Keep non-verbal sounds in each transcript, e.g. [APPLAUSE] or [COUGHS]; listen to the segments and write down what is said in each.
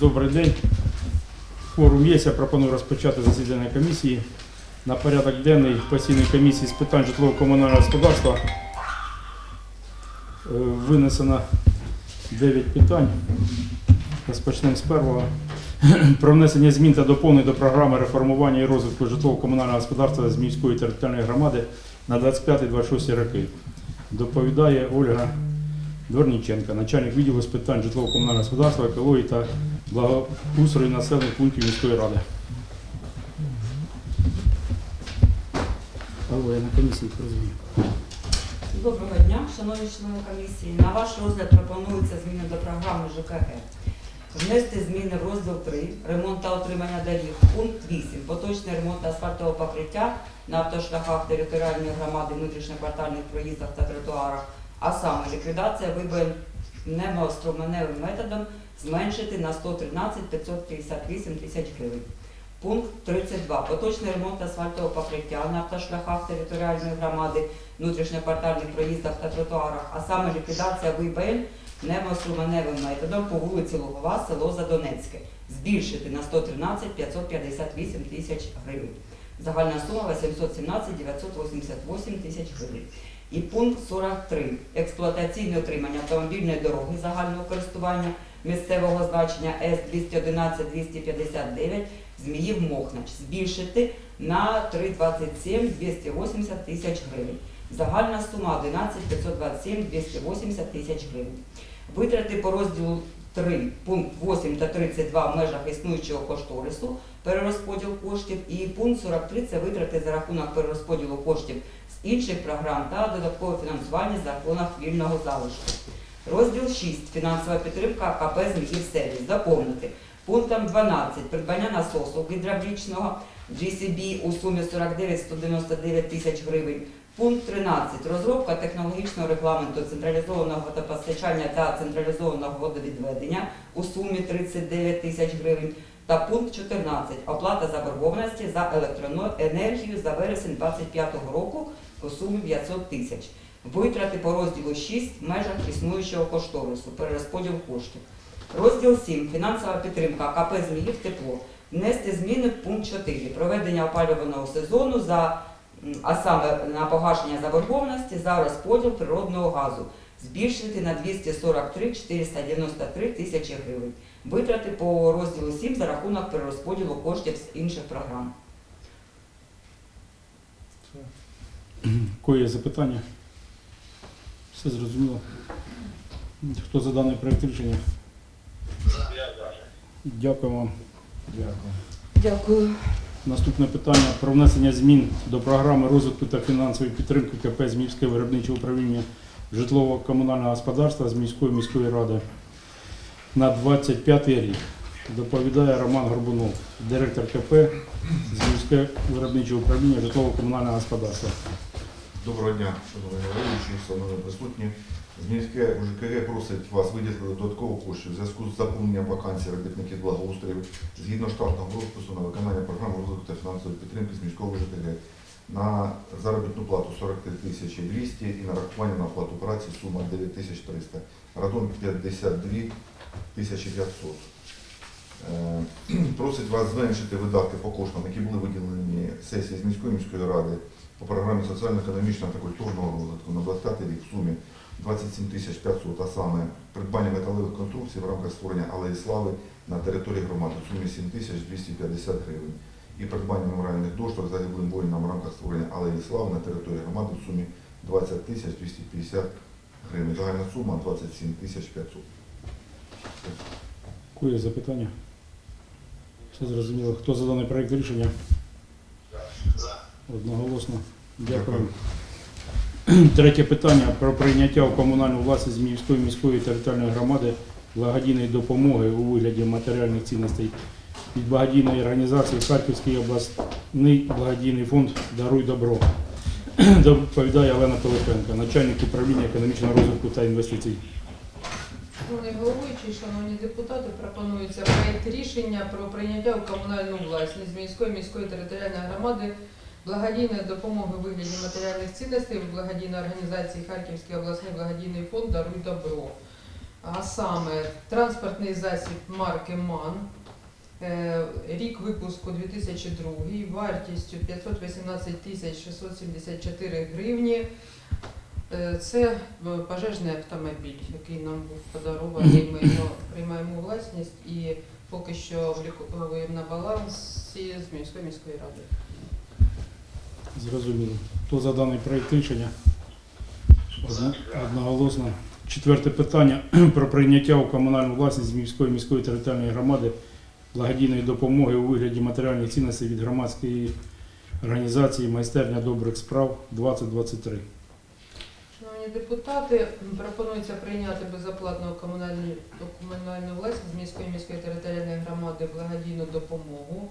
Добрий день. Форум є. Я пропоную розпочати засідання комісії. На порядок денний постійної комісії з питань житлово-комунального господарства е, винесено 9 питань. Розпочнемо з першого. [CLEARS THROAT] Про внесення змін та доповнень до програми реформування і розвитку житлово-комунального господарства з міської територіальної громади на 25-26 роки. Доповідає Ольга Дворніченка, начальник відділу з питань житлово-комунального господарства, екології та благоустрою населених пунктів міської ради. Алло, я на комісії розумію. Доброго дня, шановні члени комісії. На ваш розгляд пропонуються зміни до програми ЖКГ. Внести зміни в розділ 3 ремонт та отримання доріг. Пункт 8. Поточний ремонт асфальтового покриття на автошляхах територіальної громади, внутрішньоквартальних проїздах та тротуарах, а саме ліквідація вибоїн пневмоструменевим методом зменшити на 113 558 тисяч гривень. Пункт 32. Поточний ремонт асфальтового покриття на автошляхах територіальної громади, внутрішньоквартальних проїздах та тротуарах, а саме ліквідація ВІБЛ пневмоструменевим методом по вулиці Лугова, село Задонецьке, збільшити на 113 558 тисяч гривень. Загальна сума 817 988 тисяч гривень. І пункт 43. Експлуатаційне отримання автомобільної дороги загального користування місцевого значення С-211-259 Зміїв Мохнач збільшити на 327 280 тисяч гривень. Загальна сума 11 527 280 тисяч гривень. Витрати по розділу 3, пункт 8 та 32 в межах існуючого кошторису, перерозподіл коштів, і пункт 43 це витрати за рахунок перерозподілу коштів з інших програм та додаткове фінансування за рахунок вільного залишку. Розділ 6. Фінансова підтримка КП «Зміїв Сервіс» доповнити. Пунктом 12. Придбання насосу гідравлічного GCB у сумі 49 199 тисяч гривень. Пункт 13. Розробка технологічного регламенту централізованого водопостачання та централізованого водовідведення у сумі 39 тисяч гривень. Та пункт 14. Оплата заборгованості за електронну енергію за вересень 2025 року у сумі 500 тисяч. Витрати по розділу 6 в межах існуючого кошторису, перерозподіл коштів. Розділ 7. Фінансова підтримка КП «Зміїв тепло». Внести зміни в пункт 4. Проведення опалювального сезону за а саме на погашення заборгованості за розподіл природного газу збільшити на 243 493 тисячі гривень. Витрати по розділу 7 за рахунок перерозподілу коштів з інших програм. Кої є запитання? Все зрозуміло. Хто за даний проєкт рішення? Дякую вам. Дякую. Дякую. Наступне питання про внесення змін до програми розвитку та фінансової підтримки КП Зміївське виробниче управління житлово-комунального господарства з міської міської ради на 25 рік. Доповідає Роман Горбунов, директор КП Зміївське виробниче управління житлово-комунального господарства. Доброго дня, шановні головуючі, шановні присутні. Змінське ЖКГ просить вас виділити додатково коштів в зв'язку з заповненням вакансій робітників благоустрою згідно штатного розпису на виконання програми розвитку та фінансової підтримки з міського ЖКГ на заробітну плату 43 тисячі 200 і нарахування на оплату праці сума 9 тисяч 300. Разом 52 тисячі 500. Е, [CLEARS THROAT] Просить вас зменшити видатки по коштам, які були виділені сесії з міської міської ради по програмі соціально-економічного та культурного розвитку на 25 рік в сумі 27 тисяч 500, а саме придбання металевих конструкцій в рамках створення алеї слави на території громади в сумі 7 тисяч 250 гривень. І придбання меморіальних дошок загиблим воїнам в рамках створення алеї слави на території громади в сумі 20 тисяч 250 гривень. Загальна сума 27 тисяч 500. Кої запитання? Все зрозуміло. Хто за даний проєкт рішення? Одноголосно. Дякую. [CLEARS THROAT] Третє питання про прийняття у комунальну власність Зміївської міської територіальної громади благодійної допомоги у вигляді матеріальних цінностей від благодійної організації Харківський обласний благодійний фонд Даруй добро. [CLEARS THROAT] Доповідає Олена Пилипенко, начальник управління економічного розвитку та інвестицій. Шановний головуючий, шановні депутати, пропонується проєкт рішення про прийняття у комунальну власність міської міської територіальної громади благодійної допомоги у вигляді матеріальних цінностей від благодійної організації Харківський обласний благодійний фонд Даруй добро. А саме транспортний засіб марки МАН, е, рік випуску 2002, вартістю 518 тисяч 674 гривні. Е, Це е, пожежний автомобіль, який нам був подарований. Ми його приймаємо у власність і поки що обліковуємо на балансі з міської міської ради. Зрозуміло. Хто за даний проєкт рішення? Одноголосно. Четверте питання [CLEARS THROAT] про прийняття у комунальну власність Зміївської міської територіальної громади благодійної допомоги у вигляді матеріальних цінностей від громадської організації Майстерня добрих справ 2023. Шановні депутати, пропонується прийняти безоплатну комунальну, комунальну власність з міської міської територіальної громади благодійну допомогу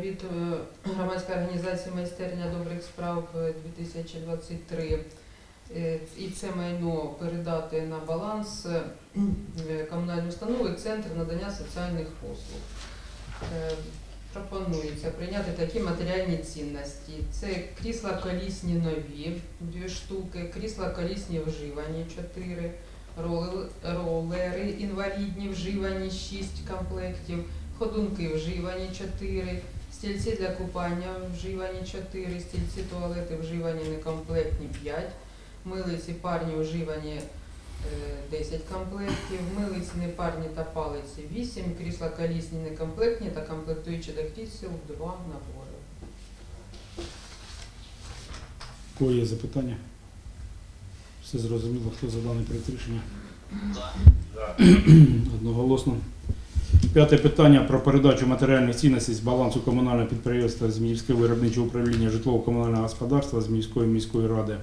від е, громадської організації майстерня добрих справ е, 2023. Е, І це майно передати на баланс е, е, комунальної установи Центр надання соціальних послуг. Е, Пропонується прийняти такі матеріальні цінності. Це крісла колісні нові, дві штуки, крісла колісні вживані, чотири, ролери інвалідні вживані, шість комплектів, ходунки вживані, чотири, стільці для купання вживані, чотири, стільці туалети вживані некомплектні, п'ять, милиці парні вживані, е, 10 комплектів, милиці непарні та палиці 8, крісла колісні некомплектні та комплектуючі до крісел 2 набори. Кого є запитання? Все зрозуміло, хто за даний проєкт рішення? Одноголосно. П'яте питання про передачу матеріальних цінностей з балансу комунального підприємства Зміївське виробниче управління житлово-комунального господарства Зміївської міської ради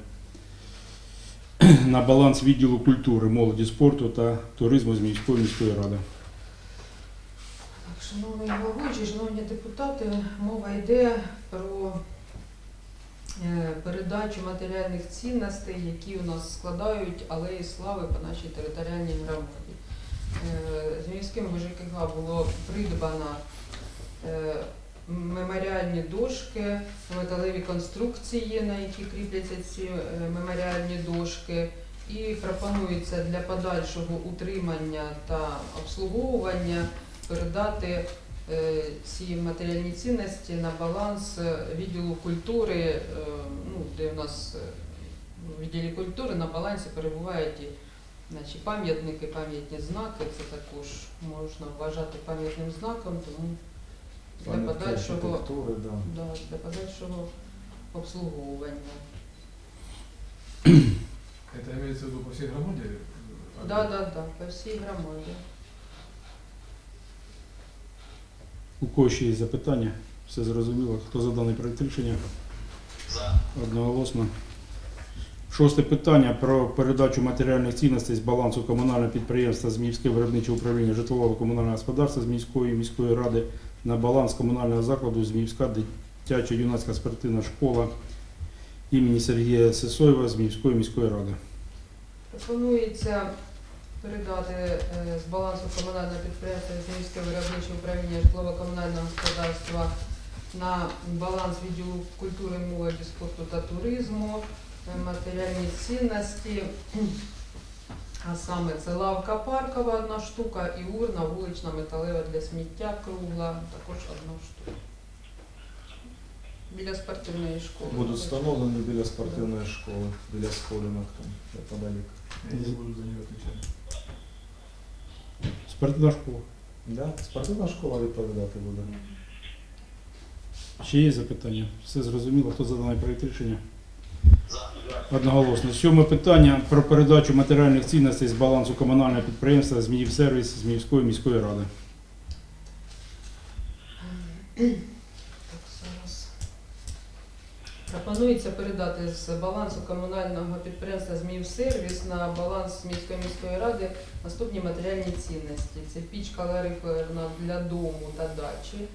на баланс відділу культури, молоді, спорту та туризму Зміївської міської ради. Шановний головуючий, шановні депутати, мова йде про е, передачу матеріальних цінностей, які у нас складають алеї слави по нашій територіальній громаді. Е, З міським ВЖКГ було придбано е, меморіальні дошки, металеві конструкції, на які кріпляться ці е, меморіальні дошки. І пропонується для подальшого утримання та обслуговування передати ці матеріальні цінності на баланс відділу культури, ну, де у нас в відділі культури на балансі перебувають наші пам'ятники, пам'ятні знаки. Це також можна вважати пам'ятним знаком, тому для подальшого, да. да, для подальшого обслуговування. Это имеется в виду по всей громаде? Да, да, да, по всій громаді. У кого ще є запитання? Все зрозуміло. Хто за даний проєкт рішення? Одноголосно. Шосте питання про передачу матеріальних цінностей з балансу комунального підприємства Зміївське виробниче управління житлового комунального господарства Зміївської міської міської ради на баланс комунального закладу Зміївська дитячо-юнацька спортивна школа імені Сергія Сисоєва Зміївської міської ради. Пропонується передати е, з балансу комунального підприємства Зміївське виробниче управління житлово-комунального господарства на баланс відділу культури, молоді, спорту та туризму матеріальні цінності. А саме це лавка паркова одна штука і урна вулична металева для сміття кругла, також одна штука. Біля спортивної школи. Будуть встановлені біля спортивної школи, біля сходинок там, неподалік. Я не буду за нее отвечать. Спортивна школа. Да? Спортивна школа відповідати буде. Ще є запитання? Все зрозуміло, хто за даний проєкт рішення? Одноголосно. Сьоме питання про передачу матеріальних цінностей з балансу комунального підприємства Зміївсервіс Зміївської міської ради. Пропонується передати з балансу комунального підприємства «Зміївсервіс» на баланс міської міської ради наступні матеріальні цінності. Це піч калориферна для дому та дачі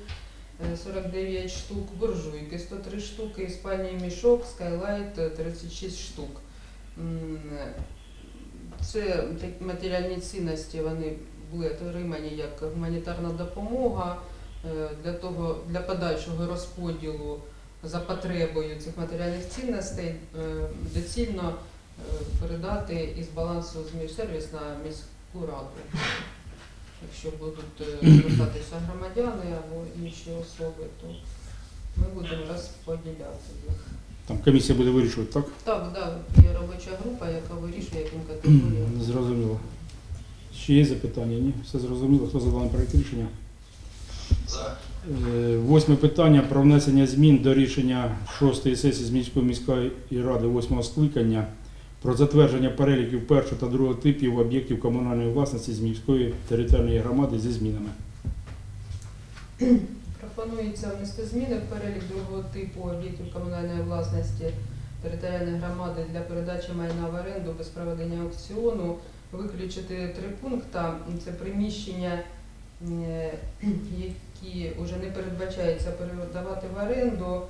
49 штук, буржуйки 103 штуки, спальний мішок, скайлайт е, 36 штук. Це матеріальні цінності, вони були отримані як гуманітарна допомога е, для того для подальшого розподілу за потребою цих матеріальних цінностей е, доцільно е, передати із балансу ЗМІСервіс на міську міську раду. Якщо будуть е, [CLEARS THROAT] звертатися громадяни або інші особи, то ми будемо розподіляти їх. Там комісія буде вирішувати, так? Так, да, є робоча група, яка вирішує, яким категоріям. Зрозуміло. Ще є запитання? Ні? Все зрозуміло. Хто за даний проект рішення? Е, Восьме питання про внесення змін до рішення шостої сесії з міської міської ради восьмого скликання про затвердження переліків першого та другого типів об'єктів комунальної власності з міської територіальної громади зі змінами. Пропонується внести зміни в перелік другого типу об'єктів комунальної власності територіальної громади для передачі майна в оренду без проведення аукціону, виключити три пункти. Це приміщення, е, [CLEARS THROAT] які вже не передбачається передавати в оренду.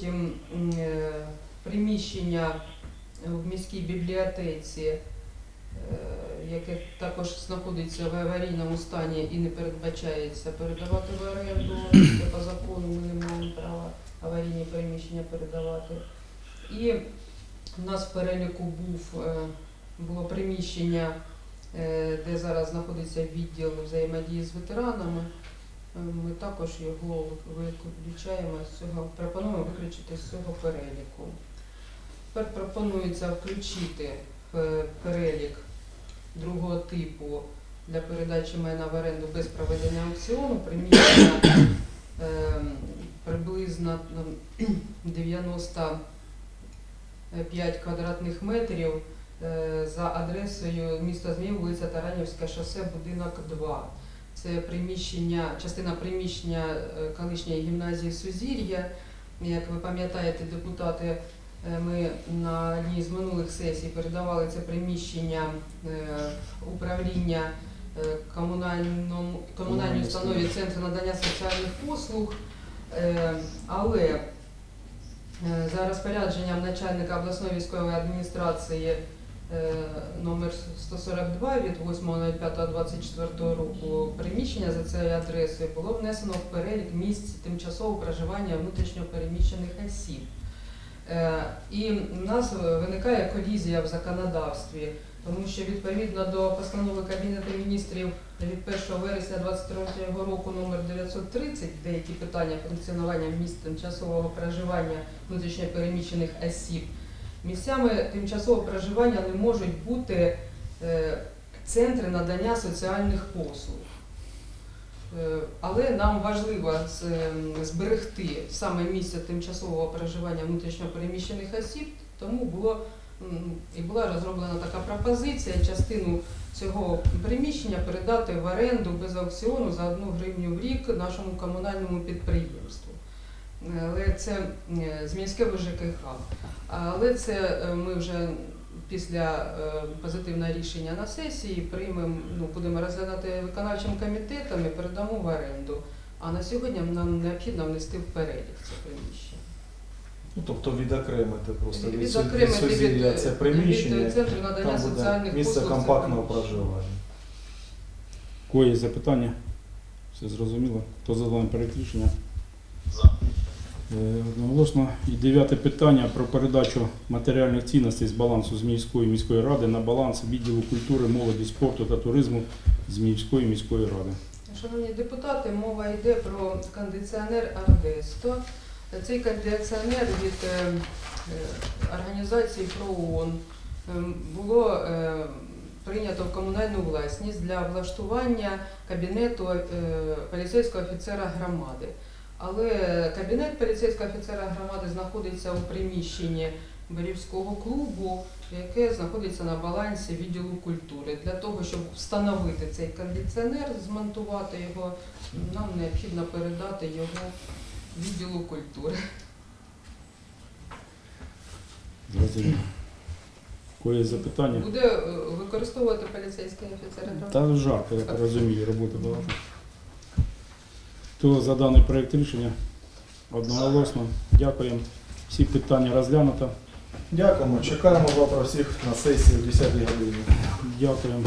Потім е, приміщення в міській бібліотеці, е, яке також знаходиться в аварійному стані і не передбачається передавати в оренду. Це по закону ми не маємо права аварійні приміщення передавати. І в нас в переліку був, е, було приміщення, де зараз знаходиться відділ взаємодії з ветеранами. Е, Ми також його виключаємо з цього, пропонуємо виключити з цього переліку. Тепер пропонується включити в перелік другого типу для передачі майна в оренду без проведення аукціону приміщення [COUGHS] ем, приблизно [CLEARS THROAT] ем, 95 квадратних метрів е, за адресою міста Зміїв, вулиця Таранівська, шосе, будинок 2. Це приміщення, частина приміщення е, колишньої гімназії Сузір'я. Як ви пам'ятаєте, депутати, е, ми на одній з минулих сесій передавали це приміщення е, управління комунальній установі Центру надання соціальних послуг. Але за розпорядженням начальника обласної військової адміністрації номер 142 від 8.05.24 року приміщення за цією адресою було внесено в перелік місць тимчасового проживання внутрішньо переміщених осіб. Е, І в нас виникає колізія в законодавстві, тому що відповідно до постанови Кабінету міністрів від 1 вересня 2023 року номер 930 деякі питання функціонування місць тимчасового проживання внутрішньо переміщених осіб. Місцями тимчасового проживання не можуть бути е, центри надання соціальних послуг. Е, Але нам важливо ем, зберегти саме місце тимчасового проживання внутрішньопереміщених осіб, тому було і була розроблена така пропозиція частину цього приміщення передати в оренду без аукціону за одну гривню в рік нашому комунальному підприємству. Але це е, з міського ЖКХ. Але це е, ми вже після е, позитивного рішення на сесії приймемо, ну, будемо розглядати виконавчим комітетом і передамо в оренду. А на сьогодні нам необхідно внести в перелік це приміщення. Ну, тобто відокремити просто від, від, Відокремити Сузір'я це приміщення, від центру надання там буде соціальних місце послуг. компактного проживання. Кої запитання? Все зрозуміло. Хто за даний проект рішення? Е, Одноголосно. І дев'яте питання про передачу матеріальних цінностей з балансу Зміївської міської ради на баланс відділу культури, молоді, спорту та туризму Зміївської міської ради. Шановні депутати, мова йде про кондиціонер Ардесто. Цей кондиціонер від е, е, організації ПРООН було прийнято в комунальну власність для влаштування кабінету поліцейського офіцера громади. Але кабінет поліцейського офіцера громади знаходиться у приміщенні Борівського клубу, яке знаходиться на балансі відділу культури. Для того, щоб встановити цей кондиціонер, змонтувати його, нам необхідно передати його відділу культури. Зрозуміло. Запитання? Буде е, використовувати поліцейський офіцер громади. Та жарко, я розумію, роботи багато. Хто за даний проєкт рішення? Одноголосно. Дякуємо. Всі питання розглянуто. Дякуємо. Чекаємо завтра всіх на сесії в 10 годині. Дякуємо.